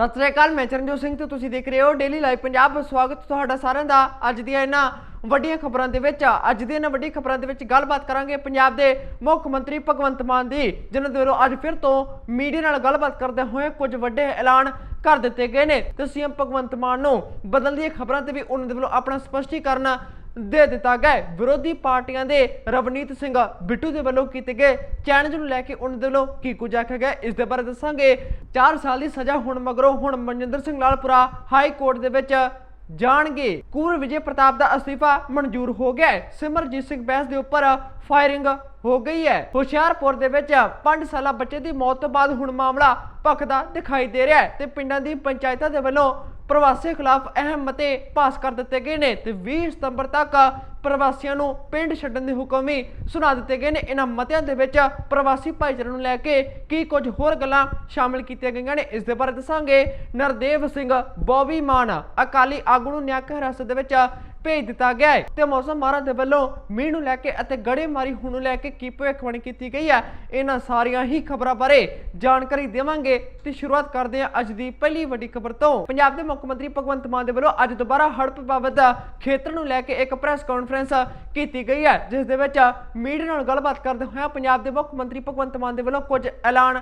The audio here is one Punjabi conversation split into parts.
ਸਤਿ ਸ੍ਰੀ ਅਕਾਲ, ਮੈਂ ਚਰਨਜੋਤ ਸਿੰਘ ਤੇ ਤੁਸੀਂ ਦੇਖ ਰਹੇ ਹੋ ਡੇਲੀ ਲਾਈਵ ਪੰਜਾਬ ਸਵਾਗਤ ਤੁਹਾਡਾ ਸਾਰਿਆਂ ਦਾ ਅੱਜ ਦੀਆਂ ਇਹਨਾਂ ਵੱਡੀਆਂ ਖਬਰਾਂ ਦੇ ਵਿੱਚ। ਅੱਜ ਦੀਆਂ ਇਹਨਾਂ ਵੱਡੀਆਂ ਖਬਰਾਂ ਦੇ ਵਿੱਚ ਗੱਲਬਾਤ ਕਰਾਂਗੇ ਪੰਜਾਬ ਦੇ ਮੁੱਖ ਮੰਤਰੀ ਭਗਵੰਤ ਮਾਨ ਦੀ, ਜਿਨ੍ਹਾਂ ਦੇ ਵੱਲੋਂ ਅੱਜ ਫਿਰ ਤੋਂ ਮੀਡੀਆ ਨਾਲ ਗੱਲਬਾਤ ਕਰਦੇ ਹੋਏ ਕੁਝ ਵੱਡੇ ਐਲਾਨ ਕਰ ਦਿੱਤੇ ਗਏ ਨੇ। ਤੇ ਸੀਐਮ ਭਗਵੰਤ ਮਾਨ ਨੂੰ ਬਦਲਦੀਆਂ ਖਬਰਾਂ ਤੇ ਵੀ ਉਹਨਾਂ ਦੇ ਵੱਲੋਂ ਆਪਣਾ ਸਪਸ਼ਟੀਕਰਨ ਦੇ ਦਿੱਤਾ ਗਿਆ ਵਿਰੋਧੀ ਪਾਰਟੀਆਂ ਦੇ ਰਵਨੀਤ ਸਿੰਘ ਬਿੱਟੂ ਦੇ ਵੱਲੋਂ ਕੀਤੇ ਗਏ ਚੈਲੰਜ ਨੂੰ ਲੈ ਕੇ ਉਹਨਾਂ ਦੇ ਵੱਲੋਂ ਕੀ ਕੁਝ ਆਖਿਆ ਗਿਆ ਇਸ ਦੇ ਬਾਰੇ ਦੱਸਾਂਗੇ। 4 ਸਾਲ ਦੀ ਸਜ਼ਾ ਹੁਣ ਮਗਰੋਂ ਹੁਣ ਮਨਜਿੰਦਰ ਸਿੰਘ ਲਾਲਪੁਰਾ ਹਾਈ ਕੋਰਟ ਦੇ ਵਿੱਚ ਜਾਣਗੇ। ਕੂਰ ਵਿਜੇ ਪ੍ਰਤਾਪ ਦਾ ਅਸਤੀਫਾ ਮਨਜ਼ੂਰ ਹੋ ਗਿਆ ਹੈ। ਸਿਮਰਜੀਤ ਸਿੰਘ ਬੈਂਸ ਦੇ ਉੱਪਰ ਫਾਇਰਿੰਗ ਹੋ ਗਈ ਹੈ। ਹੁਸ਼ਿਆਰਪੁਰ ਦੇ ਵਿੱਚ 5 ਸਾਲਾ ਬੱਚੇ ਦੀ ਮੌਤ ਤੋਂ ਬਾਅਦ ਹੁਣ ਮਾਮਲਾ ਭਖਦਾ ਦਿਖਾਈ ਦੇ ਰਿਹਾ ਹੈ ਤੇ ਪਿੰਡਾਂ ਦੀ ਪੰਚਾਇਤਾਂ ਦੇ ਵੱਲੋਂ ਪ੍ਰਵਾਸੀਆਂ ਖਿਲਾਫ ਅਹਿਮ ਮਤੇ ਪਾਸ ਕਰ ਦਿੱਤੇ ਗਏ ਨੇ ਤੇ 20 ਸਤੰਬਰ ਤੱਕ ਪ੍ਰਵਾਸੀਆਂ ਨੂੰ ਪਿੰਡ ਛੱਡਣ ਦੇ ਹੁਕਮ ਵੀ ਸੁਣਾ ਦਿੱਤੇ ਗਏ ਨੇ। ਇਹਨਾਂ ਮਤਿਆਂ ਦੇ ਵਿੱਚ ਪ੍ਰਵਾਸੀ ਭਾਈਚਾਰੇ ਨੂੰ ਲੈ ਕੇ ਕੀ ਕੁਝ ਹੋਰ ਗੱਲਾਂ ਸ਼ਾਮਿਲ ਕੀਤੀਆਂ ਗਈਆਂ ਨੇ, ਇਸ ਦੇ ਬਾਰੇ ਦੱਸਾਂਗੇ। ਨਰਦੇਵ ਸਿੰਘ ਬੋਬੀ ਮਾਨ ਅਕਾਲੀ ਆਗੂ ਨੂੰ ਨਿਆਂਕ ਹਿਰਾਸਤ ਦੇ ਵਿੱਚ ਭੇਜ ਦਿੱਤਾ ਗਿਆ ਹੈ। ਤੇ ਮੌਸਮ ਮਾਰਾਂ ਦੇ ਵੱਲੋਂ ਮੀਂਹ ਨੂੰ ਲੈ ਕੇ ਅਤੇ ਗੜੇਮਾਰੀ ਹੋਣ ਨੂੰ ਲੈ ਕੇ ਕੀ ਭਵਿੱਖਬਾਣੀ ਕੀਤੀ ਗਈ ਹੈ, ਇਹਨਾਂ ਸਾਰੀਆਂ ਹੀ ਖਬਰਾਂ ਬਾਰੇ ਜਾਣਕਾਰੀ ਦੇਵਾਂਗੇ ਤੇ ਸ਼ੁਰੂਆਤ ਕਰਦੇ ਹਾਂ ਅੱਜ ਦੀ ਪਹਿਲੀ ਵੱਡੀ ਖਬਰ ਤੋਂ। ਪੰਜਾਬ ਦੇ ਮੁੱਖ ਮੰਤਰੀ ਭਗਵੰਤ ਮਾਨ ਦੇ ਵੱਲੋਂ ਅੱਜ ਦੁਬਾਰਾ ਹੜ੍ਹ ਪ੍ਰਭਾਵਿਤ ਖੇਤਰ ਨੂੰ ਲੈ ਕੇ ਇੱਕ ਪ੍ਰੈਸ ਕਾਨਫਰੰਸ ਕੀਤੀ ਗਈ ਹੈ, ਜਿਸ ਦੇ ਵਿੱਚ ਮੀਡੀਆ ਨਾਲ ਗੱਲਬਾਤ ਕਰਦੇ ਹੋਏ ਪੰਜਾਬ ਦੇ ਮੁੱਖ ਮੰਤਰੀ ਭਗਵੰਤ ਮਾਨ ਦੇ ਵੱਲੋਂ ਕੁਝ ਐਲਾਨ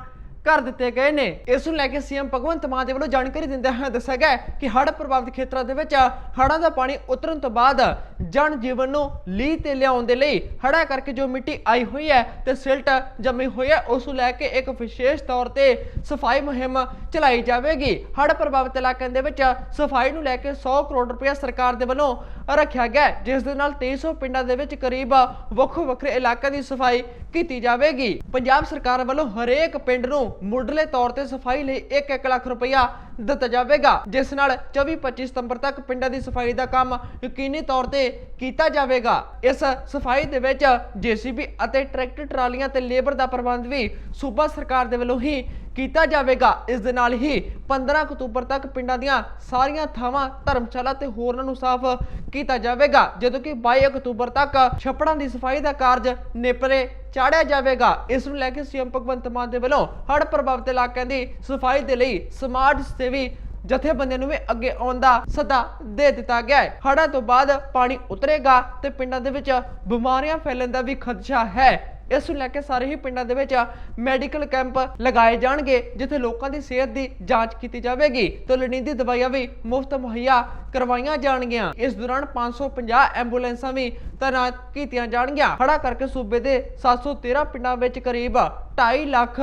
ਕਰ ਦਿੱਤੇ ਗਏ ਨੇ। ਇਸ ਨੂੰ ਲੈ ਕੇ ਸੀਐਮ ਭਗਵੰਤ ਮਾਨ ਦੇ ਵੱਲੋਂ ਜਾਣਕਾਰੀ ਦਿੰਦੇ ਹੋਏ ਦੱਸਿਆ ਗਿਆ ਕਿ ਹੜ੍ਹ ਪ੍ਰਭਾਵਿਤ ਖੇਤਰਾਂ ਦੇ ਵਿੱਚ ਹੜ੍ਹਾਂ ਦਾ ਪਾਣੀ ਉਤਰਨ ਤੋਂ ਬਾਅਦ ਜਨ ਜੀਵਨ ਨੂੰ ਲੀਹ ਤੇ ਲਿਆਉਣ ਦੇ ਲਈ ਹੜ੍ਹਾਂ ਕਰਕੇ ਜੋ ਮਿੱਟੀ ਆਈ ਹੋਈ ਹੈ ਤੇ ਸਿਲਟ ਜੰਮੀ ਹੋਈ ਹੈ, ਉਸ ਨੂੰ ਲੈ ਕੇ ਇੱਕ ਵਿਸ਼ੇਸ਼ ਤੌਰ ਤੇ ਸਫ਼ਾਈ ਮੁਹਿੰਮ ਚਲਾਈ ਜਾਵੇਗੀ। ਹੜ੍ਹ ਪ੍ਰਭਾਵਿਤ ਇਲਾਕਿਆਂ ਦੇ ਵਿੱਚ ਸਫ਼ਾਈ ਨੂੰ ਲੈ ਕੇ 100 ਕਰੋੜ ਰੁਪਏ ਸਰਕਾਰ ਦੇ ਵੱਲੋਂ ਰੱਖਿਆ ਗਿਆ ਜਿਸ ਦੇ ਨਾਲ 2300 ਪਿੰਡਾਂ ਦੇ ਵਿੱਚ ਕਰੀਬ ਵੱਖੋ ਵੱਖਰੇ ਇਲਾਕਿਆਂ ਦੀ ਸਫ਼ਾਈ ਕੀਤੀ ਜਾਵੇਗੀ। ਪੰਜਾਬ ਸਰਕਾਰ ਵੱਲੋਂ ਹਰੇਕ ਪਿੰਡ ਨੂੰ ਮੁੱਢਲੇ ਤੌਰ ਤੇ ਸਫ਼ਾਈ ਲਈ 1-1 ਲੱਖ ਰੁਪਇਆ ਦਿੱਤਾ ਜਾਵੇਗਾ, ਜਿਸ ਨਾਲ 24-25 ਸਤੰਬਰ ਤੱਕ ਪਿੰਡਾਂ ਦੀ ਸਫ਼ਾਈ ਦਾ ਕੰਮ ਯਕੀਨੀ ਤੌਰ ਤੇ ਕੀਤਾ ਜਾਵੇਗਾ। ਇਸ ਸਫ਼ਾਈ ਦੇ ਵਿੱਚ ਜੀਸੀਬੀ ਅਤੇ ਟਰੈਕਟਰ, ਟਰਾਲੀਆਂ ਤੇ ਲੇਬਰ ਦਾ ਪ੍ਰਬੰਧ ਵੀ ਸੂਬਾ ਸਰਕਾਰ ਦੇ ਵੱਲੋਂ ਹੀ ਕੀਤਾ ਜਾਵੇਗਾ। ਇਸ ਦੇ ਨਾਲ ਹੀ 15 ਅਕਤੂਬਰ ਤੱਕ ਪਿੰਡਾਂ ਦੀਆਂ ਸਾਰੀਆਂ ਥਾਵਾਂ, ਧਰਮਸ਼ਾਲਾ ਤੇ ਹੋਰਨਾਂ ਨੂੰ ਸਾਫ਼ ਕੀਤਾ ਜਾਵੇਗਾ, ਜਦੋਂ ਕਿ 22 ਅਕਤੂਬਰ ਤੱਕ ਛੱਪੜਾਂ ਦੀ ਸਫ਼ਾਈ ਦਾ ਕਾਰਜ ਨੇਪਰੇ ਚਾੜਿਆ ਜਾਵੇਗਾ। ਇਸ ਨੂੰ ਲੈ ਕੇ ਸੀਐਮ ਭਗਵੰਤ ਮਾਨ ਦੇ ਵੱਲੋਂ ਹੜ੍ਹ ਪ੍ਰਭਾਵਿਤ ਇਲਾਕਿਆਂ ਦੀ ਸਫ਼ਾਈ ਦੇ ਲਈ ਸਮਾਰਟ ਸਮਾਜ ਸੇਵੀ ਜਥੇਬੰਦੀਆਂ ਨੂੰ ਵੀ ਅੱਗੇ ਆਉਣ ਦਾ ਸੱਦਾ ਦੇ ਦਿੱਤਾ ਗਿਆ ਹੈ। ਹੜ੍ਹਾਂ ਤੋਂ ਬਾਅਦ ਪਾਣੀ ਉਤਰੇਗਾ ਤੇ ਪਿੰਡਾਂ ਦੇ ਵਿੱਚ ਬਿਮਾਰੀਆਂ ਫੈਲਣ ਦਾ ਵੀ ਖਦਸ਼ਾ ਹੈ। ਇਸ ਨੂੰ ਲੈ ਕੇ ਸਾਰੇ ਹੀ ਪਿੰਡਾਂ ਦੇ ਵਿੱਚ ਮੈਡੀਕਲ ਕੈਂਪ ਲਗਾਏ ਜਾਣਗੇ, ਜਿੱਥੇ ਲੋਕਾਂ ਦੀ ਸਿਹਤ ਦੀ ਜਾਂਚ ਕੀਤੀ ਜਾਵੇਗੀ ਤੇ ਲੋੜੀਂਦੀ ਦਵਾਈਆਂ ਵੀ ਮੁਫਤ ਮੁਹੱਈਆ ਕਰਵਾਈਆਂ ਜਾਣਗੀਆਂ। ਇਸ ਦੌਰਾਨ 550 ਐਂਬੂਲੈਂਸਾਂ ਵੀ ਤਾਇਨਾਤ ਕੀਤੀਆਂ ਜਾਣਗੀਆਂ। ਹੜਾ ਕਰਕੇ ਸੂਬੇ ਦੇ 713 ਪਿੰਡਾਂ ਵਿੱਚ ਕਰੀਬ 2.5 ਲੱਖ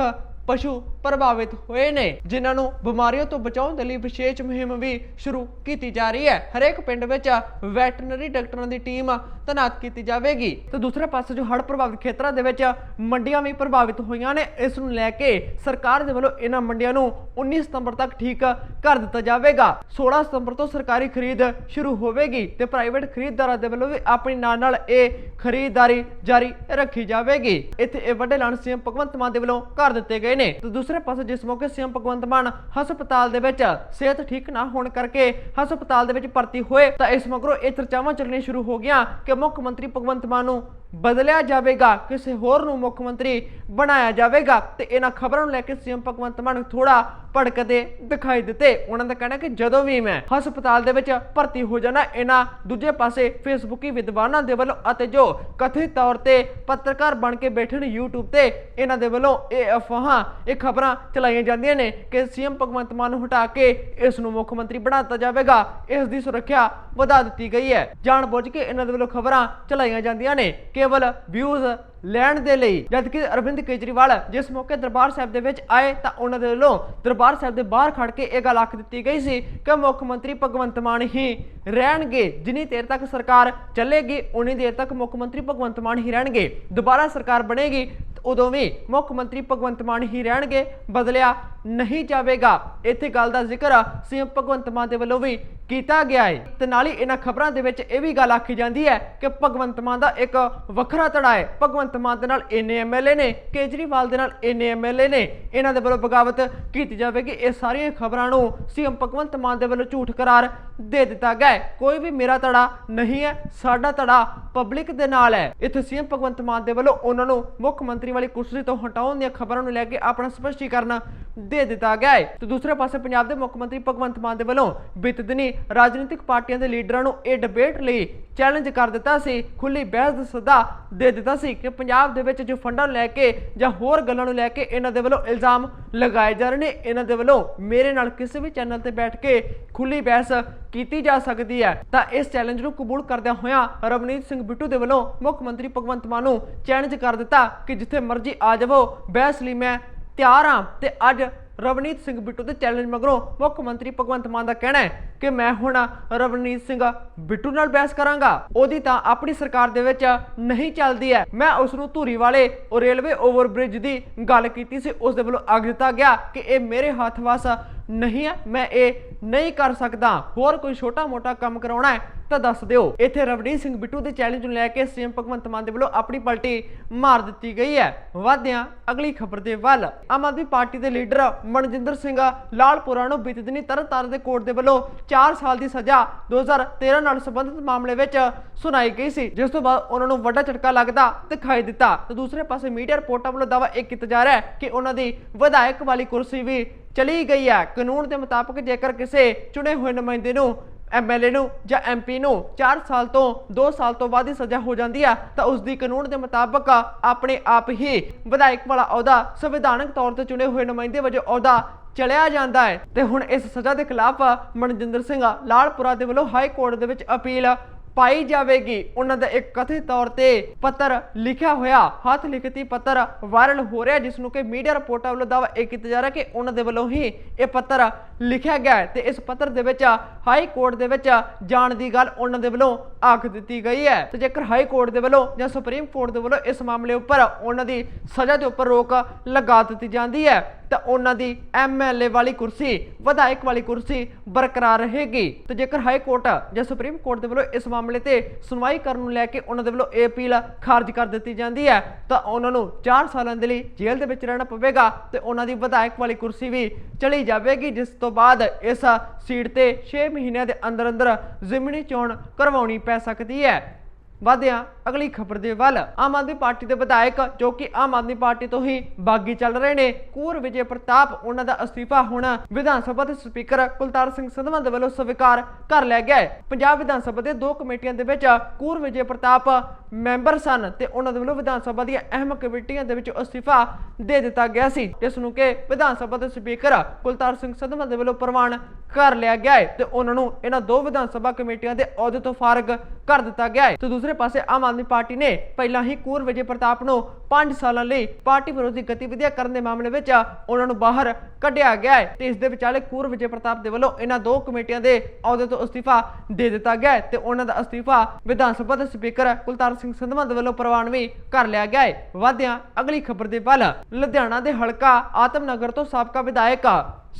ਪਸ਼ੂ ਪ੍ਰਭਾਵਿਤ ਹੋਏ ਨੇ, ਜਿਨ੍ਹਾਂ ਨੂੰ ਬਿਮਾਰੀਆਂ ਤੋਂ ਬਚਾਉਣ ਦੇ ਲਈ ਵਿਸ਼ੇਸ਼ ਮੁਹਿੰਮ ਵੀ ਸ਼ੁਰੂ ਕੀਤੀ ਜਾ ਰਹੀ ਹੈ। ਹਰੇਕ ਪਿੰਡ ਵਿੱਚ ਵੈਟਰਨਰੀ ਡਾਕਟਰਾਂ ਦੀ ਟੀਮ ਤੈਨਾਤ ਕੀਤੀ ਜਾਵੇਗੀ। ਤੇ ਦੂਸਰੇ ਪਾਸੇ ਜੋ ਹੜ੍ਹ ਪ੍ਰਭਾਵਿਤ ਖੇਤਰਾਂ ਦੇ ਵਿੱਚ ਮੰਡੀਆਂ ਵੀ ਪ੍ਰਭਾਵਿਤ ਹੋਈਆਂ ਨੇ, ਇਸ ਨੂੰ ਲੈ ਕੇ ਸਰਕਾਰ ਦੇ ਵੱਲੋਂ ਇਹਨਾਂ ਮੰਡੀਆਂ ਨੂੰ 19 ਸਤੰਬਰ ਤੱਕ ਠੀਕ ਕਰ ਦਿੱਤਾ ਜਾਵੇਗਾ। 16 ਸਤੰਬਰ ਤੋਂ ਸਰਕਾਰੀ ਖਰੀਦ ਸ਼ੁਰੂ ਹੋਵੇਗੀ ਤੇ ਪ੍ਰਾਈਵੇਟ ਖਰੀਦਦਾਰਾਂ ਦੇ ਵੱਲੋਂ ਵੀ ਆਪਣੀ ਨਾਲ ਨਾਲ ਇਹ ਖਰੀਦਦਾਰੀ ਜਾਰੀ ਰੱਖੀ ਜਾਵੇਗੀ। ਇੱਥੇ ਇਹ ਵੱਡੇ ਐਲਾਨ ਸੀਐਮ ਭਗਵੰਤ ਮਾਨ ਦੇ ਵੱਲੋਂ ਕਰ ਦਿੱਤੇ ਗਏ ਨੇ। ਤੇ ਦੂਸਰੇ ਪਾਸੇ ਜਿਸ ਮੌਕੇ ਸੀਐਮ ਭਗਵੰਤ ਮਾਨ ਹਸਪਤਾਲ ਦੇ ਵਿੱਚ ਸਿਹਤ ਠੀਕ ਨਾ ਹੋਣ ਕਰਕੇ ਹਸਪਤਾਲ ਦੇ ਵਿੱਚ ਭਰਤੀ ਹੋਏ, ਤਾਂ ਇਸ ਮਗਰੋਂ ਇਹ ਚਰਚਾਵਾਂ ਚੱਲਣੀਆਂ ਸ਼ੁਰੂ ਹੋ ਗਈਆਂ ਕਿ ਮੁੱਖ ਮੰਤਰੀ ਭਗਵੰਤ ਮਾਨ ਨੂੰ ਬਦਲਿਆ ਜਾਵੇਗਾ, ਕਿਸੇ ਹੋਰ ਨੂੰ ਮੁੱਖ ਮੰਤਰੀ ਬਣਾਇਆ ਜਾਵੇਗਾ ਤੇ ਇਹਨਾਂ ਖਬਰਾਂ ਨੂੰ ਲੈ ਕੇ ਸੀਐਮ ਭਗਵੰਤ ਮਾਨ ਥੋੜਾ ਭੜਕਦੇ ਦਿਖਾਈ ਦਿੱਤੇ। ਉਹਨਾਂ ਦਾ ਕਹਿਣਾ ਕਿ ਜਦੋਂ ਵੀ ਮੈਂ ਹਸਪਤਾਲ ਦੇ ਵਿੱਚ ਭਰਤੀ ਹੋ ਜਾਣਾ ਇਹਨਾਂ ਦੂਜੇ ਪਾਸੇ ਫੇਸਬੁੱਕੀ ਵਿਦਵਾਨਾਂ ਦੇ ਵੱਲੋਂ ਅਤੇ ਜੋ ਕਥਿਤ ਤੌਰ ਤੇ ਪੱਤਰਕਾਰ ਬਣ ਕੇ ਬੈਠੇ ਨੇ YouTube ਤੇ, ਇਹਨਾਂ ਦੇ ਵੱਲੋਂ ਇਹ ਅਫਵਾਹਾਂ, ਇਹ ਖਬਰਾਂ ਚਲਾਈਆਂ ਜਾਂਦੀਆਂ ਨੇ ਕਿ ਸੀਐਮ ਭਗਵੰਤ ਮਾਨ ਨੂੰ ਹਟਾ ਕੇ ਇਸ ਨੂੰ ਮੁੱਖ ਮੰਤਰੀ ਬਣਾ ਦਿੱਤਾ ਜਾਵੇਗਾ। ਇਸ ਦੀ ਸੁਰੱਖਿਆ ਵਧਾ ਦਿੱਤੀ ਗਈ ਹੈ। ਜਾਣ ਬੁੱਝ ਕੇ ਇਹਨਾਂ ਦੇ ਵੱਲੋਂ ਖਬਰਾਂ ਚਲਾਈਆਂ ਜਾਂਦੀਆਂ ਨੇ ਕੇਵਲ ਵਿਊਜ਼ ਲੈਣ ਦੇ ਲਈ ਜਦਕਿ ਅਰਵਿੰਦ ਕੇਜਰੀਵਾਲ ਜਿਸ ਮੌਕੇ ਦਰਬਾਰ ਸਾਹਿਬ ਦੇ ਵਿੱਚ ਆਏ ਤਾਂ ਉਹਨਾਂ ਦੇ ਵੱਲੋਂ ਦਰਬਾਰ ਸਾਹਿਬ ਦੇ ਬਾਹਰ ਖੜ ਕੇ ਇਹ ਗੱਲ ਆਖ ਦਿੱਤੀ ਗਈ ਸੀ ਕਿ ਮੁੱਖ ਮੰਤਰੀ ਭਗਵੰਤ ਮਾਨ ਹੀ ਰਹਿਣਗੇ। ਜਿੰਨੀ ਦੇਰ ਤੱਕ ਸਰਕਾਰ ਚੱਲੇਗੀ, ਉਨੀ ਦੇਰ ਤੱਕ ਮੁੱਖ ਮੰਤਰੀ ਭਗਵੰਤ ਮਾਨ ਹੀ ਰਹਿਣਗੇ। ਦੁਬਾਰਾ ਸਰਕਾਰ ਬਣੇਗੀ, ਉਦੋਂ ਵੀ ਮੁੱਖ ਮੰਤਰੀ ਭਗਵੰਤ ਮਾਨ ਹੀ ਰਹਿਣਗੇ। ਬਦਲਿਆ ਨਹੀਂ ਜਾਵੇਗਾ। ਇੱਥੇ ਗੱਲ ਦਾ ਜ਼ਿਕਰ ਸੀਐਮ ਭਗਵੰਤ ਮਾਨ ਦੇ ਵੱਲੋਂ ਵੀ ਕੀਤਾ ਗਿਆ ਹੈ ਤੇ ਨਾਲ ਹੀ ਇਹਨਾਂ ਖਬਰਾਂ ਦੇ ਵਿੱਚ ਇਹ ਵੀ ਗੱਲ ਆਖੀ ਜਾਂਦੀ ਹੈ ਕਿ ਭਗਵੰਤ ਮਾਨ ਦਾ ਇੱਕ ਵੱਖਰਾ ਧੜਾ ਹੈ ਭਗਵੰਤ ਮਾਨ ਦੇ ਨਾਲ ਇੰਨੇ ਐਮਐਲਏ ਨੇ, ਕੇਜਰੀਵਾਲ ਦੇ ਨਾਲ ਇੰਨੇ ਐਮਐਲਏ ਨੇ। ਇਹਨਾਂ ਦੇ ਵੱਲੋਂ ਬਗਾਵਤ ਕੀਤੀ ਜਾਵੇਗੀ। ਇਹ ਸਾਰੀਆਂ ਖਬਰਾਂ ਨੂੰ ਸੀਐਮ ਭਗਵੰਤ ਮਾਨ ਦੇ ਵੱਲੋਂ ਝੂਠ ਕਰਾਰ ਦੇ ਦਿੱਤਾ ਗਿਆ ਹੈ ਕੋਈ ਵੀ ਮੇਰਾ ਧੜਾ ਨਹੀਂ ਹੈ, ਸਾਡਾ ਧੜਾ ਪਬਲਿਕ ਦੇ ਨਾਲ ਹੈ। ਇੱਥੇ ਸੀਐਮ ਭਗਵੰਤ ਮਾਨ ਦੇ ਵੱਲੋਂ ਉਹਨਾਂ ਨੂੰ ਮੁੱਖ ਮੰਤਰੀ ਵਾਲੀ ਕੁਰਸੀ ਤੋਂ ਹਟਾਉਣ ਦੀਆਂ ਖਬਰਾਂ ਨੂੰ ਲੈ ਕੇ ਆਪਣਾ ਸਪਸ਼ਟੀਕਰਨ ਦੇ ਦਿੱਤਾ ਗਿਆ ਹੈ ਤੇ ਦੂਸਰੇ ਪਾਸੇ ਪੰਜਾਬ ਦੇ ਮੁੱਖ ਮੰਤਰੀ ਭਗਵੰਤ ਮਾਨ ਦੇ ਵੱਲੋਂ ਬੀਤੇ ਦਿਨੀ ਰਾਜਨੀਤਿਕ ਪਾਰਟੀਆਂ ਦੇ ਲੀਡਰਾਂ ਨੂੰ ਇਹ ਡਿਬੇਟ ਲਈ ਚੈਲੰਜ ਕਰ ਦਿੱਤਾ ਸੀ ਖੁੱਲੀ ਬਹਿਸ ਦਾ ਸੱਦਾ ਦੇ ਦਿੱਤਾ ਸੀ ਕਿ ਪੰਜਾਬ ਦੇ ਵਿੱਚ ਜੋ ਫੰਡਾਂ ਲੈ ਕੇ ਜਾਂ ਹੋਰ ਗੱਲਾਂ ਨੂੰ ਲੈ ਕੇ ਇਹਨਾਂ ਦੇ ਵੱਲੋਂ ਇਲਜ਼ਾਮ ਲਗਾਏ ਜਾ ਰਹੇ ਨੇ, ਇਹਨਾਂ ਦੇ ਵੱਲੋਂ ਮੇਰੇ ਨਾਲ ਕਿਸੇ ਵੀ ਚੈਨਲ ਤੇ ਬੈਠ ਕੇ ਖੁੱਲੀ ਬਹਿਸ ਕੀਤੀ ਜਾ ਸਕਦੀ ਹੈ। ਤਾਂ ਇਸ ਚੈਲੰਜ ਨੂੰ ਕਬੂਲ ਕਰਦਿਆਂ ਹੋਇਆਂ ਰਵਨੀਤ ਸਿੰਘ ਬਿੱਟੂ ਦੇ ਵੱਲੋਂ ਮੁੱਖ ਮੰਤਰੀ ਭਗਵੰਤ ਮਾਨ ਨੂੰ ਚੈਲੰਜ ਕਰ ਦਿੱਤਾ ਕਿ ਜਿੱਥੇ ਮਰਜ਼ੀ ਆ ਜਾਵੋ, ਬਹਿਸ ਲਈ ਮੈਂ ਤਿਆਰ ਹਾਂ ਤੇ ਅੱਜ ਰਵਨੀਤ ਸਿੰਘ ਬਿੱਟੂ ਦੇ ਚੈਲੰਜ ਮਗਰੋਂ ਮੁੱਖ ਮੰਤਰੀ ਭਗਵੰਤ ਮਾਨ ਦਾ ਕਹਿਣਾ ਹੈ ਕਿ ਮੈਂ ਹੁਣ ਰਵਨੀਤ ਸਿੰਘ ਬਿੱਟੂ ਨਾਲ ਬਹਿਸ ਕਰਾਂਗਾ। ਉਹਦੀ ਤਾਂ ਆਪਣੀ ਸਰਕਾਰ ਦੇ ਵਿੱਚ ਨਹੀਂ ਚੱਲਦੀ ਹੈ। ਮੈਂ ਉਸ ਨੂੰ ਧੂਰੀ ਵਾਲੇ ਉਹ ਰੇਲਵੇ ਓਵਰਬ੍ਰਿਜ ਦੀ ਗੱਲ ਕੀਤੀ ਸੀ, ਉਸ ਦੇ ਵੱਲੋਂ ਆਖ ਦਿੱਤਾ ਗਿਆ ਕਿ ਇਹ ਮੇਰੇ ਹੱਥ ਵਾਸ ਨਹੀਂ ਹੈ। ਮੈਂ ਇਹ ਨਹੀਂ ਕਰ ਸਕਦਾ। ਹੋਰ ਕੋਈ ਛੋਟਾ-ਮੋਟਾ ਕੰਮ ਕਰਾਉਣਾ ਹੈ ਤਾਂ ਦੱਸ ਦਿਓ। ਇੱਥੇ ਰਵਨੀਤ ਸਿੰਘ ਬਿੱਟੂ ਦੇ ਚੈਲੰਜ ਨੂੰ ਲੈ ਕੇ ਸੀਐਮ ਭਗਵੰਤ ਮਾਨ ਦੇ ਵੱਲੋਂ ਆਪਣੀ ਪਲਟੀ ਮਾਰ ਦਿੱਤੀ ਗਈ ਹੈ। ਵਾਧਿਆਂ, ਅਗਲੀ ਖਬਰ ਦੇ ਵੱਲ। ਆਮ ਆਦਮੀ ਪਾਰਟੀ ਦੇ ਲੀਡਰ ਮਨਜਿੰਦਰ ਸਿੰਘ ਲਾਲਪੁਰਾ ਨੂੰ ਬੀਤੇ ਦਿਨੀ ਤਰਨਤਾਰਨ ਦੇ ਕੋਰਟ ਦੇ ਵੱਲੋਂ 4 ਸਾਲ ਦੀ ਸਜ਼ਾ 2013 ਨਾਲ ਸੰਬੰਧਿਤ ਮਾਮਲੇ ਵਿੱਚ ਸੁਣਾਈ ਗਈ ਸੀ। ਜਿਸ ਤੋਂ ਬਾਅਦ ਉਹਨਾਂ ਨੂੰ ਵੱਡਾ ਝਟਕਾ ਲੱਗਦਾ ਦਿਖਾਈ ਦਿੱਤਾ। ਤੇ ਦੂਸਰੇ ਪਾਸੇ ਮੀਡੀਆ ਰਿਪੋਰਟਾਂ ਵੱਲੋਂ ਦਾਅਵਾ ਇਹ ਕੀਤਾ ਜਾ ਰਿਹਾ ਹੈ ਕਿ ਉਹਨਾਂ ਦੀ ਵਿਧਾਇਕ ਵਾਲੀ ਕੁਰਸੀ ਵੀ ਚਲੀ ਗਈ ਹੈ। ਕਾਨੂੰਨ ਦੇ ਮੁਤਾਬਕ ਜੇਕਰ ਕਿਸੇ ਚੁਣੇ ਹੋਏ ਨੁਮਾਇੰਦੇ ਨੂੰ ਐਮਐਲਏ ਨੂੰ ਜਾਂ ਐਮਪੀ ਨੂੰ 4 ਸਾਲ ਤੋਂ 2 ਸਾਲ ਤੋਂ ਬਾਅਦ ਦੀ ਸਜ਼ਾ ਹੋ ਜਾਂਦੀ ਆ, ਤਾਂ ਉਸ ਦੀ ਕਾਨੂੰਨ ਦੇ ਮੁਤਾਬਕ ਆਪਣੇ ਆਪ ਹੀ ਵਿਧਾਇਕ ਵਾਲਾ ਅਹੁਦਾ ਸੰਵਿਧਾਨਕ ਤੌਰ ਤੇ ਚੁਣੇ ਹੋਏ ਨੁਮਾਇੰਦੇ ਵਜੋਂ ਅਹੁਦਾ ਚਲਿਆ ਜਾਂਦਾ ਹੈ। ਤੇ ਹੁਣ ਇਸ ਸਜ਼ਾ ਦੇ ਖਿਲਾਫ ਮਨਜਿੰਦਰ ਸਿੰਘ ਲਾਲਪੁਰਾ ਦੇ ਵੱਲੋਂ ਹਾਈ ਕੋਰਟ ਦੇ ਵਿੱਚ ਅਪੀਲ ਪਾਈ ਜਾਵੇਗੀ। ਉਹਨਾਂ ਦਾ ਇੱਕ ਕਥਿਤ ਤੌਰ ਤੇ ਪੱਤਰ ਲਿਖਿਆ ਹੋਇਆ, ਹੱਥ ਲਿਖਤੀ ਪੱਤਰ ਵਾਇਰਲ ਹੋ ਰਿਹਾ, ਜਿਸ ਨੂੰ ਕਿ ਮੀਡੀਆ ਰਿਪੋਰਟਾਂ ਵੱਲੋਂ ਦਾਅਵਾ ਇਹ ਕੀਤਾ ਜਾ ਰਿਹਾ ਕਿ ਉਹਨਾਂ ਦੇ ਵੱਲੋਂ ਹੀ ਇਹ ਪੱਤਰ ਲਿਖਿਆ ਗਿਆ ਹੈ ਤੇ ਇਸ ਪੱਤਰ ਦੇ ਵਿੱਚ ਹਾਈ ਕੋਰਟ ਦੇ ਵਿੱਚ ਜਾਣ ਦੀ ਗੱਲ ਉਹਨਾਂ ਦੇ ਵੱਲੋਂ ਆਖ ਦਿੱਤੀ ਗਈ ਹੈ। ਤੇ ਜੇਕਰ ਹਾਈ ਕੋਰਟ ਦੇ ਵੱਲੋਂ ਜਾਂ ਸੁਪਰੀਮ ਕੋਰਟ ਦੇ ਵੱਲੋਂ ਇਸ ਮਾਮਲੇ ਉੱਪਰ ਉਹਨਾਂ ਦੀ ਸਜ਼ਾ ਦੇ ਉੱਪਰ ਰੋਕ ਲਗਾ ਦਿੱਤੀ ਜਾਂਦੀ ਹੈ ਤਾਂ ਉਹਨਾਂ ਦੀ ਐਮਐਲਏ ਵਾਲੀ ਕੁਰਸੀ, ਵਿਧਾਇਕ ਵਾਲੀ ਕੁਰਸੀ ਬਰਕਰਾਰ ਰਹੇਗੀ। ਤੇ ਜੇਕਰ ਹਾਈ ਕੋਰਟ ਜਾਂ ਸੁਪਰੀਮ ਕੋਰਟ ਦੇ ਵੱਲੋਂ ਇਸ ਮਾਮਲੇ ਤੇ ਸੁਣਵਾਈ ਕਰਨ ਨੂੰ ਲੈ ਕੇ ਉਹਨਾਂ ਦੇ ਵੱਲੋਂ ਇਹ ਅਪੀਲ ਖਾਰਜ ਕਰ ਦਿੱਤੀ ਜਾਂਦੀ ਹੈ, ਤਾਂ ਉਹਨਾਂ ਨੂੰ 4 ਸਾਲਾਂ ਦੇ ਲਈ ਜੇਲ੍ਹ ਦੇ ਵਿੱਚ ਰਹਿਣਾ ਪਵੇਗਾ ਤੇ ਉਹਨਾਂ ਦੀ ਵਿਧਾਇਕ ਵਾਲੀ ਕੁਰਸੀ ਵੀ ਚਲੀ ਜਾਵੇਗੀ, ਜਿਸ ਤੋਂ ਬਾਅਦ ਇਸ ਸੀਟ ਤੇ 6 ਮਹੀਨਿਆਂ ਦੇ ਅੰਦਰ ਅੰਦਰ ਜ਼ਿਮਨੀ ਚੋਣ ਕਰਵਾਉਣੀ ਪੈ ਸਕਦੀ ਹੈ। ਵਾਧਿਆਂ, ਅਗਲੀ ਖਬਰ ਦੇ ਵੱਲ ਆਮ ਆਦਮੀ ਪਾਰਟੀ ਦੇ ਵਿਧਾਇਕ ਜੋ ਕਿ ਆਮ ਆਦਮੀ ਪਾਰਟੀ ਤੋਂ ਹੀ ਬਾਗੀ ਚੱਲ ਰਹੇ ਨੇ, ਕੂਰ ਵਿਜੇ ਪ੍ਰਤਾਪ, ਉਹਨਾਂ ਦਾ ਅਸਤੀਫਾ ਹੁਣ ਵਿਧਾਨ ਸਭਾ ਦੇ ਸਪੀਕਰ ਕੁਲਤਾਰ ਸਿੰਘ ਸੰਧਵਾਂ ਦੇ ਵੱਲੋਂ ਸਵੀਕਾਰ ਕਰ ਲਿਆ ਗਿਆ ਹੈ। ਪੰਜਾਬ ਵਿਧਾਨ ਸਭਾ ਦੇ ਦੋ ਕਮੇਟੀਆਂ ਦੇ ਵਿੱਚ ਕੂਰ ਵਿਜੇ ਪ੍ਰਤਾਪ ਮੈਂਬਰ ਸਨ ਤੇ ਉਹਨਾਂ ਦੇ ਵੱਲੋਂ ਵਿਧਾਨ ਸਭਾ ਦੀਆਂ ਅਹਿਮ ਕਮੇਟੀਆਂ ਦੇ ਵਿੱਚ ਅਸਤੀਫਾ ਦੇ ਦਿੱਤਾ ਗਿਆ ਸੀ। ਜਿਸ ਨੂੰ ਕਿ ਵਿਧਾਨ ਸਭਾ ਦੇ ਸਪੀਕਰ ਕੁਲਤਾਰ ਸਿੰਘ ਸੰਧਵਾ ਦੇ ਵੱਲੋਂ ਪ੍ਰਵਾਨ ਕਰ ਲਿਆ ਗਿਆ ਹੈ ਤੇ ਉਹਨਾਂ ਨੂੰ ਇਹਨਾਂ ਦੋ ਵਿਧਾਨ ਸਭਾ ਕਮੇਟੀਆਂ ਦੇ ਅਹੁਦੇ ਤੋਂ ਫਾਰਗ ਕਰ ਦਿੱਤਾ ਗਿਆ ਹੈ। ਤੇ ਦੂਸਰੇ ਪਾਸੇ ਆਮ ਆਦਮੀ ਪਾਰਟੀ ਨੇ ਪਹਿਲਾਂ ਹੀ ਕੂਰ ਵਿਜੇ ਪ੍ਰਤਾਪ ਨੂੰ 5 ਸਾਲਾਂ ਲਈ ਪਾਰਟੀ ਵਿਰੋਧੀ ਗਤੀਵਿਧੀਆਂ ਕਰਨ ਦੇ ਮਾਮਲੇ ਵਿੱਚ ਉਹਨਾਂ ਨੂੰ ਬਾਹਰ ਕੱਢਿਆ ਗਿਆ ਹੈ ਤੇ ਇਸ ਦੇ ਵਿਚਾਲੇ ਕੂਰ ਵਿਜੇ ਪ੍ਰਤਾਪ ਦੇ ਵੱਲੋਂ ਇਹਨਾਂ ਦੋ ਕਮੇਟੀਆਂ ਦੇ ਅਹੁਦੇ ਤੋਂ ਅਸਤੀਫਾ ਦੇ ਦਿੱਤਾ ਗਿਆ ਹੈ ਤੇ ਉਹਨਾਂ ਦਾ ਅਸਤੀਫਾ ਵਿਧਾਨ ਸਭਾ ਦੇ ਸਪੀਕਰ ਕੁਲਤਾਰ ਸਿੰਘ ਸੰਧਵਾਂ ਦੇ ਵੱਲੋਂ ਪ੍ਰਵਾਨ ਵੀ ਕਰ ਲਿਆ ਗਿਆ ਹੈ ਵਾਧਿਆਂ ਅਗਲੀ ਖਬਰ ਦੇ ਵੱਲ, ਲੁਧਿਆਣਾ ਦੇ ਹਲਕਾ ਆਤਮ ਨਗਰ ਤੋਂ ਸਾਬਕਾ ਵਿਧਾਇਕ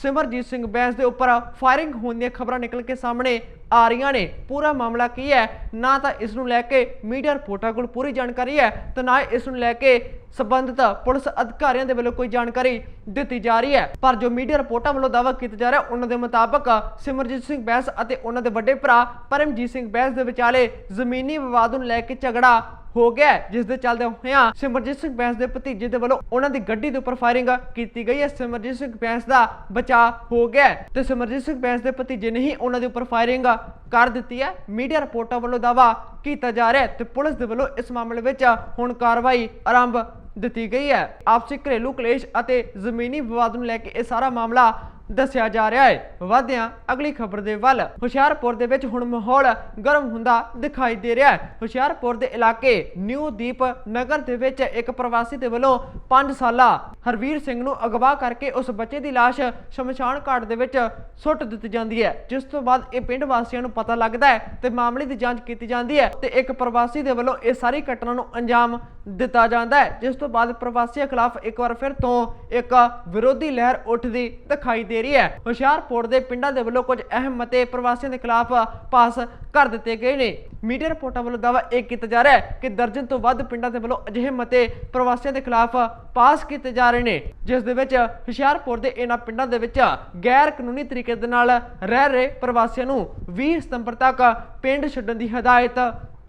ਸਿਮਰਜੀਤ ਸਿੰਘ ਬੈਂਸ ਦੇ ਉੱਪਰ ਫਾਇਰਿੰਗ ਹੋਣ ਦੀਆਂ ਖਬਰਾਂ ਨਿਕਲ ਕੇ ਸਾਹਮਣੇ ਆ ਰਹੀਆਂ ਨੇ। ਪੂਰਾ ਮਾਮਲਾ ਕੀ ਹੈ? ਨਾ ਤਾਂ ਇਸ ਨੂੰ ਲੈ ਕੇ ਮੀਡੀਆ ਰਿਪੋਰਟਾਂ ਕੋਲ ਪੂਰੀ ਜਾਣਕਾਰੀ ਹੈ ਤੇ ਨਾ ਹੀ ਇਸ ਨੂੰ ਲੈ ਕੇ ਸੰਬੰਧਿਤ ਪੁਲਿਸ ਅਧਿਕਾਰੀਆਂ ਦੇ ਵੱਲੋਂ ਕੋਈ ਜਾਣਕਾਰੀ ਦਿੱਤੀ ਜਾ ਰਹੀ ਹੈ। ਪਰ ਜੋ ਮੀਡੀਆ ਰਿਪੋਰਟਾਂ ਵੱਲੋਂ ਦਾਅਵਾ ਕੀਤਾ ਜਾ ਰਿਹਾ, ਉਹਨਾਂ ਦੇ ਮੁਤਾਬਕ ਸਿਮਰਜੀਤ ਸਿੰਘ ਬੈਂਸ ਅਤੇ ਉਹਨਾਂ ਦੇ ਵੱਡੇ ਭਰਾ ਪਰਮਜੀਤ ਸਿੰਘ ਬੈਂਸ ਦੇ ਵਿਚਾਲੇ ਜ਼ਮੀਨੀ ਵਿਵਾਦ ਨੂੰ ਲੈ ਕੇ ਝਗੜਾ ਹੋ ਗਿਆ ਜਿਸ ਦੇ ਚੱਲਦੇ ਹੋਇਆਂ ਸਿਮਰਜੀਤ ਸਿੰਘ ਬੈਂਸ ਦੇ ਭਤੀਜੇ ਦੇ ਵੱਲੋਂ ਉਹਨਾਂ ਦੀ ਗੱਡੀ ਦੇ ਉੱਪਰ ਫਾਇਰਿੰਗ ਕੀਤੀ ਗਈ ਹੈ। ਸਿਮਰਜੀਤ ਸਿੰਘ ਬੈਂਸ ਦਾ ਬਚਾਅ ਹੋ ਗਿਆ ਤੇ ਸਿਮਰਜੀਤ ਸਿੰਘ ਬੈਂਸ ਦੇ ਭਤੀਜੇ ਨੇ ਹੀ ਉਹਨਾਂ ਦੇ ਉੱਪਰ ਫਾਇਰਿੰਗ ਕਰ ਦਿੱਤੀ ਹੈ। ਮੀਡੀਆ ਰਿਪੋਰਟਾਂ ਵੱਲੋਂ ਦਾਅਵਾ ਕੀਤਾ ਜਾ ਰਿਹਾ ਹੈ ਤੇ ਪੁਲਿਸ ਦੇ ਵੱਲੋਂ ਇਸ ਮਾਮਲੇ ਵਿੱਚ ਹੁਣ ਕਾਰਵਾਈ ਆਰੰਭ ਦਿੱਤੀ ਗਈ ਹੈ। ਆਪਸੀ ਘਰੇਲੂ ਕਲੇਸ਼ ਅਤੇ ਜ਼ਮੀਨੀ ਵਿਵਾਦ ਨੂੰ ਲੈ ਕੇ ਇਹ ਸਾਰਾ ਮਾਮਲਾ ਦੱਸਿਆ ਜਾ ਰਿਹਾ ਹੈ। ਵਾਧਿਆਂ, ਅਗਲੀ ਖਬਰ ਦੇ ਵੱਲ। ਹੁਸ਼ਿਆਰਪੁਰ ਦੇ ਵਿੱਚ ਹੁਣ ਮਾਹੌਲ ਗਰਮ ਹੁੰਦਾ ਦਿਖਾਈ ਦੇ ਰਿਹਾ ਹੈ। ਹੁਸ਼ਿਆਰਪੁਰ ਦੇ ਇਲਾਕੇ ਨਿਊ ਦੀਪ ਨਗਰ ਦੇ ਵਿੱਚ ਇੱਕ ਪ੍ਰਵਾਸੀ ਦੇ ਵੱਲੋਂ 5 ਸਾਲਾ ਹਰਵੀਰ ਸਿੰਘ ਨੂੰ ਅਗਵਾ ਕਰਕੇ ਉਸ ਬੱਚੇ ਦੀ ਲਾਸ਼ ਸ਼ਮਸ਼ਾਨ ਘਾਟ ਦੇ ਵਿੱਚ ਸੁੱਟ ਦਿੱਤੀ ਜਾਂਦੀ ਹੈ। ਜਿਸ ਤੋਂ ਬਾਅਦ ਇਹ ਪਿੰਡ ਵਾਸੀਆਂ ਨੂੰ ਪਤਾ ਲੱਗਦਾ ਹੈ ਤੇ ਮਾਮਲੇ ਦੀ ਜਾਂਚ ਕੀਤੀ ਜਾਂਦੀ ਹੈ ਤੇ ਇੱਕ ਪ੍ਰਵਾਸੀ ਦੇ ਵੱਲੋਂ ਇਹ ਸਾਰੀ ਘਟਨਾ ਨੂੰ ਅੰਜਾਮ ਦਿੱਤਾ ਜਾਂਦਾ ਹੈ। ਜਿਸ ਤੋਂ ਬਾਅਦ ਪ੍ਰਵਾਸੀਆਂ ਖਿਲਾਫ ਇੱਕ ਵਾਰ ਫਿਰ ਤੋਂ ਇੱਕ ਵਿਰੋਧੀ ਲਹਿਰ ਉੱਠਦੀ ਦਿਖਾਈ ਦੇ ਦੇ ਰਹੀ ਹੈ। ਹੁਸ਼ਿਆਰਪੁਰ ਦੇ ਪਿੰਡਾਂ ਦੇ ਵੱਲੋਂ ਕੁਝ ਅਹਿਮ ਮਤੇ ਪ੍ਰਵਾਸੀਆਂ ਦੇ ਖਿਲਾਫ ਪਾਸ ਕਰ ਦਿੱਤੇ ਗਏ ਨੇ। ਮੀਡੀਆ ਰਿਪੋਰਟਾਂ ਵੱਲੋਂ ਦਾਅਵਾ ਇਹ ਕੀਤਾ ਜਾ ਰਿਹਾ ਹੈ ਕਿ ਦਰਜਨ ਤੋਂ ਵੱਧ ਪਿੰਡਾਂ ਦੇ ਵੱਲੋਂ ਅਜਿਹੇ ਮਤੇ ਪ੍ਰਵਾਸੀਆਂ ਦੇ ਖਿਲਾਫ ਪਾਸ ਕੀਤੇ ਜਾ ਰਹੇ ਨੇ, ਜਿਸ ਦੇ ਵਿੱਚ ਹੁਸ਼ਿਆਰਪੁਰ ਦੇ ਇਹਨਾਂ ਪਿੰਡਾਂ ਦੇ ਵਿੱਚ ਗੈਰ ਕਾਨੂੰਨੀ ਤਰੀਕੇ ਦੇ ਨਾਲ ਰਹਿ ਰਹੇ ਪ੍ਰਵਾਸੀਆਂ ਨੂੰ 20 ਸਤੰਬਰ ਤੱਕ ਪਿੰਡ ਛੱਡਣ ਦੀ ਹਦਾਇਤ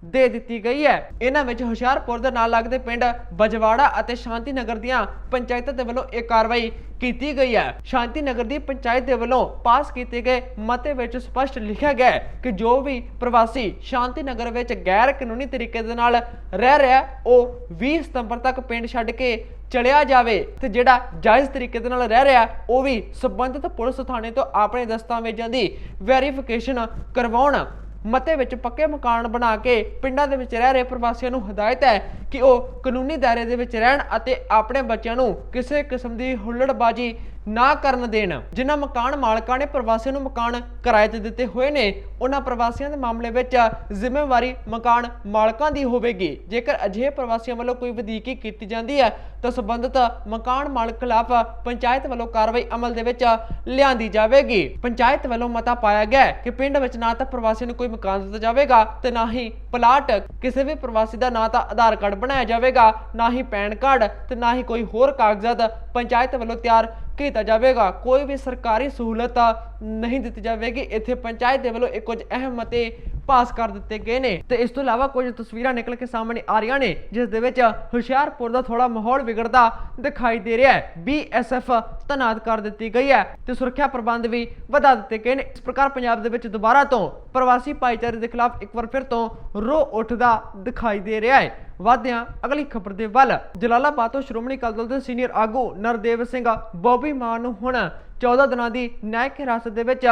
ਦੇ ਦਿੱਤੀ ਗਈ ਹੈ। ਇਹਨਾਂ ਵਿੱਚ ਹੁਸ਼ਿਆਰਪੁਰ ਦੇ ਨਾਲ ਲੱਗਦੇ ਪਿੰਡ ਬਜਵਾੜਾ ਅਤੇ ਸ਼ਾਂਤੀ ਨਗਰ ਦੀਆਂ ਪੰਚਾਇਤਾਂ ਦੇ ਵੱਲੋਂ ਇਹ ਕਾਰਵਾਈ ਕੀਤੀ ਗਈ ਹੈ। ਸ਼ਾਂਤੀ ਨਗਰ ਦੀ ਪੰਚਾਇਤ ਦੇ ਵੱਲੋਂ ਪਾਸ ਕੀਤੇ ਗਏ ਮਤੇ ਵਿੱਚ ਸਪਸ਼ਟ ਲਿਖਿਆ ਗਿਆ ਕਿ ਜੋ ਵੀ ਪ੍ਰਵਾਸੀ ਸ਼ਾਂਤੀ ਨਗਰ ਵਿੱਚ ਗੈਰ ਕਾਨੂੰਨੀ ਤਰੀਕੇ ਦੇ ਨਾਲ ਰਹਿ ਰਿਹਾ ਉਹ 20 ਸਤੰਬਰ ਤੱਕ ਪਿੰਡ ਛੱਡ ਕੇ ਚਲਿਆ ਜਾਵੇ ਤੇ ਜਿਹੜਾ ਜਾਇਜ਼ ਤਰੀਕੇ ਦੇ ਨਾਲ ਰਹਿ ਰਿਹਾ, ਉਹ ਵੀ ਸੰਬੰਧਿਤ ਪੁਲਿਸ ਥਾਣੇ ਤੋਂ ਆਪਣੇ ਦਸਤਾਵੇਜ਼ਾਂ ਦੀ ਵੈਰੀਫਿਕੇਸ਼ਨ ਕਰਵਾਉਣ ਮਤੇ ਵਿੱਚ ਪੱਕੇ ਮਕਾਨ ਬਣਾ ਕੇ ਪਿੰਡਾਂ ਦੇ ਵਿੱਚ ਰਹਿ ਰਹੇ ਪ੍ਰਵਾਸੀਆਂ ਨੂੰ ਹਦਾਇਤ ਹੈ ਕਿ ਉਹ ਕਾਨੂੰਨੀ ਦਾਇਰੇ ਦੇ ਵਿੱਚ ਰਹਿਣ ਅਤੇ ਆਪਣੇ ਬੱਚਿਆਂ ਨੂੰ ਕਿਸੇ ਕਿਸਮ ਦੀ ਹੁੱਲੜਬਾਜੀ ਨਾ ਕਰਨ ਦੇਣ। ਜਿਨ੍ਹਾਂ ਮਕਾਨ ਮਾਲਕਾਂ ਨੇ ਪ੍ਰਵਾਸੀਆਂ ਨੂੰ ਮਕਾਨ ਕਿਰਾਏ ਤੇ ਦਿੱਤੇ ਹੋਏ ਨੇ ਉਹਨਾਂ ਪ੍ਰਵਾਸੀਆਂ ਦੇ ਮਾਮਲੇ ਵਿੱਚ ਜ਼ਿੰਮੇਵਾਰੀ ਮਕਾਨ ਮਾਲਕਾਂ ਦੀ ਹੋਵੇਗੀ। ਜੇਕਰ ਅਜਿਹੇ ਪ੍ਰਵਾਸੀਆਂ ਵੱਲੋਂ ਕੋਈ ਵਧੀਕੀ ਕੀਤੀ ਜਾਂਦੀ ਹੈ, ਤਾਂ ਸੰਬੰਧਿਤ ਮਕਾਨ ਮਾਲਕ ਖਿਲਾਫ ਪੰਚਾਇਤ ਵੱਲੋਂ ਕਾਰਵਾਈ ਅਮਲ ਦੇ ਵਿੱਚ ਲਿਆਂਦੀ ਜਾਵੇਗੀ। ਪੰਚਾਇਤ ਵੱਲੋਂ ਮਤਾ ਪਾਇਆ ਗਿਆ ਕਿ ਪਿੰਡ ਵਿੱਚ ਨਾ ਤਾਂ ਪ੍ਰਵਾਸੀਆਂ ਨੂੰ ਕੋਈ ਮਕਾਨ ਦਿੱਤਾ ਜਾਵੇਗਾ ਤੇ ਨਾ ਹੀ ਪਲਾਟ ਕਿਸੇ ਵੀ ਪ੍ਰਵਾਸੀ ਦਾ ਨਾ ਤਾਂ ਆਧਾਰ ਕਾਰਡ ਬਣਾਇਆ ਜਾਵੇਗਾ, ਨਾ ਹੀ ਪੈਨ ਕਾਰਡ ਤੇ ਨਾ ਹੀ ਕੋਈ ਹੋਰ ਕਾਗਜ਼ਾਤ ਪੰਚਾਇਤ ਵੱਲੋਂ ਤਿਆਰ ਕੀਤਾ ਜਾਵੇਗਾ, ਕੋਈ ਵੀ ਸਰਕਾਰੀ ਸਹੂਲਤ ਨਹੀਂ ਦਿੱਤੀ ਜਾਵੇਗੀ। ਇੱਥੇ ਪੰਚਾਇਤ ਦੇ ਵੱਲੋਂ ਇਹ ਕੁਝ ਅਹਿਮ ਅਤੇ ਪਾਸ ਕਰ ਦਿੱਤੇ ਗਏ ਨੇ। ਤੇ ਇਸ ਤੋਂ ਇਲਾਵਾ ਕੁਝ ਤਸਵੀਰਾਂ ਨਿਕਲ ਕੇ ਸਾਹਮਣੇ ਆ ਰਹੀਆਂ ਨੇ, ਜਿਸ ਦੇ ਵਿੱਚ ਹੁਸ਼ਿਆਰਪੁਰ ਦਾ ਥੋੜਾ ਮਾਹੌਲ ਵਿਗੜਦਾ ਦਿਖਾਈ ਦੇ ਰਿਹਾ ਹੈ। ਬੀਐਸਐਫ ਤਨਾਤ ਕਰ ਦਿੱਤੀ ਗਈ ਹੈ ਤੇ ਸੁਰੱਖਿਆ ਪ੍ਰਬੰਧ ਵੀ ਵਧਾ ਦਿੱਤੇ ਗਏ ਨੇ। ਇਸ ਪ੍ਰਕਾਰ ਪੰਜਾਬ ਦੇ ਵਿੱਚ ਦੁਬਾਰਾ ਤੋਂ ਪ੍ਰਵਾਸੀ ਭਾਈਚਾਰੇ ਦੇ ਖਿਲਾਫ ਇੱਕ ਵਾਰ ਫਿਰ ਤੋਂ ਰੋ ਉੱਠਦਾ ਦਿਖਾਈ ਦੇ ਰਿਹਾ ਹੈ। ਵਾਦਿਆਂ ਅਗਲੀ ਖਬਰ ਦੇ ਵੱਲ। ਜਲਾਲਾਬਾਦ ਤੋਂ ਸ਼੍ਰੋਮਣੀ ਅਕਾਲੀ ਦਲ ਦੇ ਸੀਨੀਅਰ ਆਗੂ ਨਰਦੇਵ ਸਿੰਘ ਬੋਬੀ ਮਾਨ ਨੂੰ ਹੁਣ 14 ਦਿਨਾਂ ਦੀ ਨਿਆਇਕ ਹਿਰਾਸਤ ਦੇ ਵਿੱਚ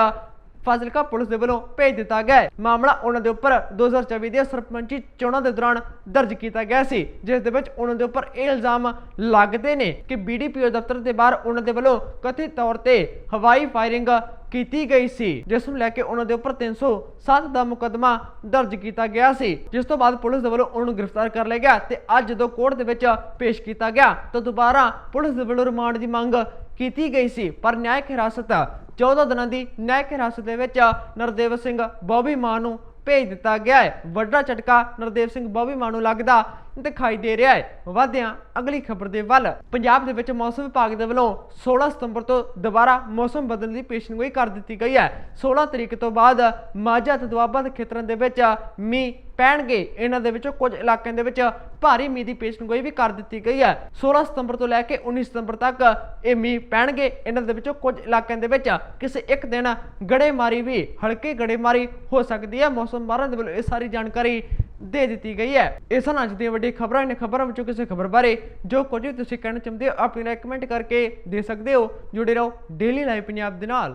ਫਾਜ਼ਿਲਕਾ ਪੁਲਿਸ ਦੇ ਵੱਲੋਂ ਭੇਜ ਦਿੱਤਾ ਗਿਆ ਹੈ। ਮਾਮਲਾ ਉਹਨਾਂ ਦੇ ਉੱਪਰ 2024 ਦੇ ਸਰਪੰਚੀ ਚੋਣਾਂ ਦੇ ਦੌਰਾਨ ਦਰਜ ਕੀਤਾ ਗਿਆ ਸੀ, ਜਿਸ ਦੇ ਵਿੱਚ ਉਹਨਾਂ ਦੇ ਉੱਪਰ ਇਹ ਇਲਜ਼ਾਮ ਲੱਗਦੇ ਨੇ ਕਿ ਬੀਡੀਪੀਓ ਦਫ਼ਤਰ ਦੇ ਬਾਹਰ ਉਹਨਾਂ ਦੇ ਵੱਲੋਂ ਕਥਿਤ ਤੌਰ ਤੇ ਹਵਾਈ ਫਾਇਰਿੰਗ ਕੀਤੀ ਗਈ ਸੀ, ਜਿਸ ਨੂੰ ਲੈ ਕੇ ਉਹਨਾਂ ਦੇ ਉੱਪਰ 307 ਦਾ ਮੁਕੱਦਮਾ ਦਰਜ ਕੀਤਾ ਗਿਆ ਸੀ। ਜਿਸ ਤੋਂ ਬਾਅਦ ਪੁਲਿਸ ਦੇ ਵੱਲੋਂ ਉਹਨਾਂ ਨੂੰ ਗ੍ਰਿਫਤਾਰ ਕਰ ਲਿਆ ਗਿਆ ਤੇ ਅੱਜ ਜਦੋਂ ਕੋਰਟ ਦੇ ਵਿੱਚ ਪੇਸ਼ ਕੀਤਾ ਗਿਆ, ਤਾਂ ਦੁਬਾਰਾ ਪੁਲਿਸ ਦੇ ਵੱਲੋਂ ਰਿਮਾਂਡ ਦੀ ਮੰਗ ਕੀਤੀ ਗਈ ਸੀ। ਪਰ ਨਿਆਇਕ ਹਿਰਾਸਤ 14 ਦਿਨਾਂ ਦੀ ਨਿਆਇਕ ਹਿਰਾਸਤ ਦੇ ਵਿੱਚ ਨਰਦੇਵ ਸਿੰਘ ਬੋਬੀ ਮਾਨ ਨੂੰ ਭੇਜ ਦਿੱਤਾ ਗਿਆ ਹੈ। ਵੱਡਾ ਝਟਕਾ ਨਰਦੇਵ ਸਿੰਘ ਬੋਬੀ ਮਾਨ ਨੂੰ ਲੱਗਦਾ ਦਿਖਾਈ ਦੇ ਰਿਹਾ ਹੈ। ਵਾਦਿਆਂ ਅਗਲੀ ਖਬਰ ਦੇ ਵੱਲ, ਪੰਜਾਬ ਦੇ ਵਿੱਚ ਮੌਸਮ ਵਿਭਾਗ ਦੇ ਵੱਲੋਂ 16 ਸਤੰਬਰ ਤੋਂ ਦੁਬਾਰਾ ਮੌਸਮ ਬਦਲਣ ਦੀ ਪੇਸ਼ਨਗੋਈ ਕਰ ਦਿੱਤੀ ਗਈ ਹੈ। 16 ਤਰੀਕ ਤੋਂ ਬਾਅਦ ਮਾਝਾ ਤੇ ਦੁਆਬਾ ਦੇ ਖੇਤਰਾਂ ਦੇ ਵਿੱਚ ਮੀਂਹ ਪੈਣਗੇ। ਇਹਨਾਂ ਦੇ ਵਿੱਚੋਂ ਕੁਝ ਇਲਾਕਿਆਂ ਦੇ ਵਿੱਚ ਭਾਰੀ ਮੀਂਹ ਦੀ ਪੇਸ਼ਨਗੋਈ ਵੀ ਕਰ ਦਿੱਤੀ ਗਈ ਹੈ। 16 ਸਤੰਬਰ ਤੋਂ ਲੈ ਕੇ 19 ਸਤੰਬਰ ਤੱਕ ਇਹ ਮੀਂਹ ਪੈਣਗੇ। ਇਹਨਾਂ ਦੇ ਵਿੱਚੋਂ ਕੁਝ ਇਲਾਕਿਆਂ ਦੇ ਵਿੱਚ ਕਿਸੇ ਇੱਕ ਦਿਨ ਗੜੇਮਾਰੀ ਵੀ, ਹਲਕੀ ਗੜੇਮਾਰੀ ਹੋ ਸਕਦੀ ਹੈ। ਮੌਸਮ ਮਾਹਰਾਂ ਦੇ ਵੱਲੋਂ ਇਹ ਸਾਰੀ ਜਾਣਕਾਰੀ ਦੇ ਦਿੱਤੀ ਗਈ ਹੈ। ਇਸ ਨਾਲ ਅੱਜ ਦੀਆਂ ਵੱਡੀਆਂ ਖਬਰਾਂ ਨੇ ਖਬਰਾਂ ਵਿੱਚੋਂ ਕਿਸੇ ਖਬਰ ਬਾਰੇ ਜੋ ਕੁਝ ਵੀ ਤੁਸੀਂ ਕਹਿਣਾ ਚਾਹੁੰਦੇ ਹੋ ਆਪਣੀ ਰਾਏ ਕਮੈਂਟ ਕਰਕੇ ਦੇ ਸਕਦੇ ਹੋ। ਜੁੜੇ ਰਹੋ ਡੇਲੀ ਲਾਈਵ ਪੰਜਾਬ ਦੇ ਨਾਲ।